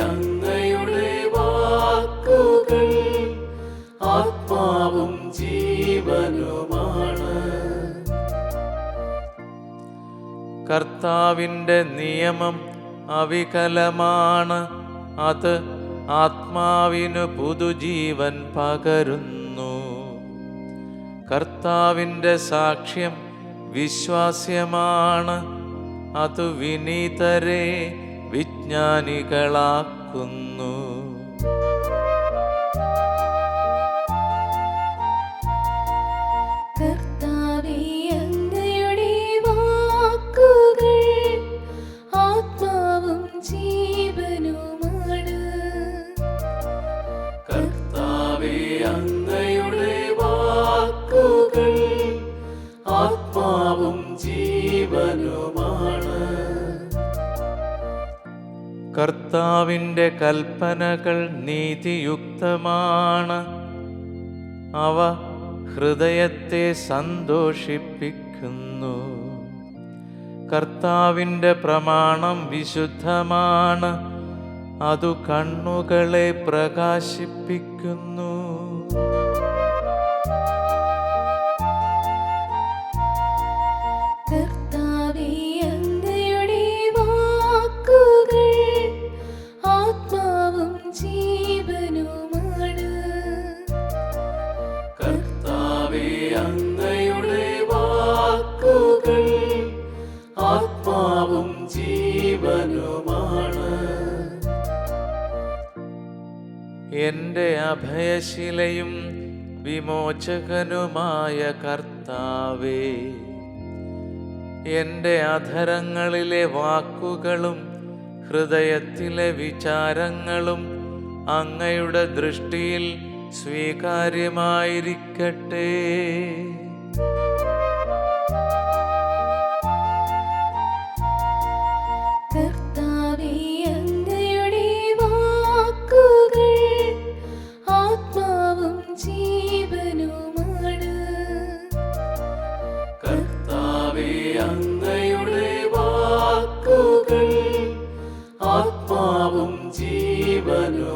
അങ്ങയുടെ വാക്കുകൾ ആത്മാവും ജീവനുമാണ്. കർത്താവിന്റെ നിയമം അവികലമാണ്. അത് ആത്മാവിനു പുതുജീവൻ പകരുന്നു. കർത്താവിന്റെ സാക്ഷ്യം വിശ്വാസ്യമാണ്. അത് വിനീതരെ വിജ്ഞാനികളാക്കും. കർത്താവേ കർത്താവിന്റെ കൽപ്പനകൾ നീതിയുക്തമാണ്. അവ ഹൃദയത്തെ സന്തോഷിപ്പിക്കുന്നു. കർത്താവിന്റെ പ്രമാണം വിശുദ്ധമാണ്. അതു കണ്ണുകളെ പ്രകാശിപ്പിക്കുന്നു. ജീവനുമാണ്. കർത്താവേ അങ്ങയുടെ വാക്കുകൾ ആത്മാവും ജീവനുമാണ്. എന്റെ അഭയശിലയും വിമോചകനുമായ കർത്താവേ എന്റെ അധരങ്ങളിലെ വാക്കുകളും ഹൃദയത്തിലെ വിചാരങ്ങളും അങ്ങയുടെ ദൃഷ്ടിയിൽ സ്വീകാര്യമായിരിക്കട്ടെ. ജീവനുമാണ്. ಜೀವನು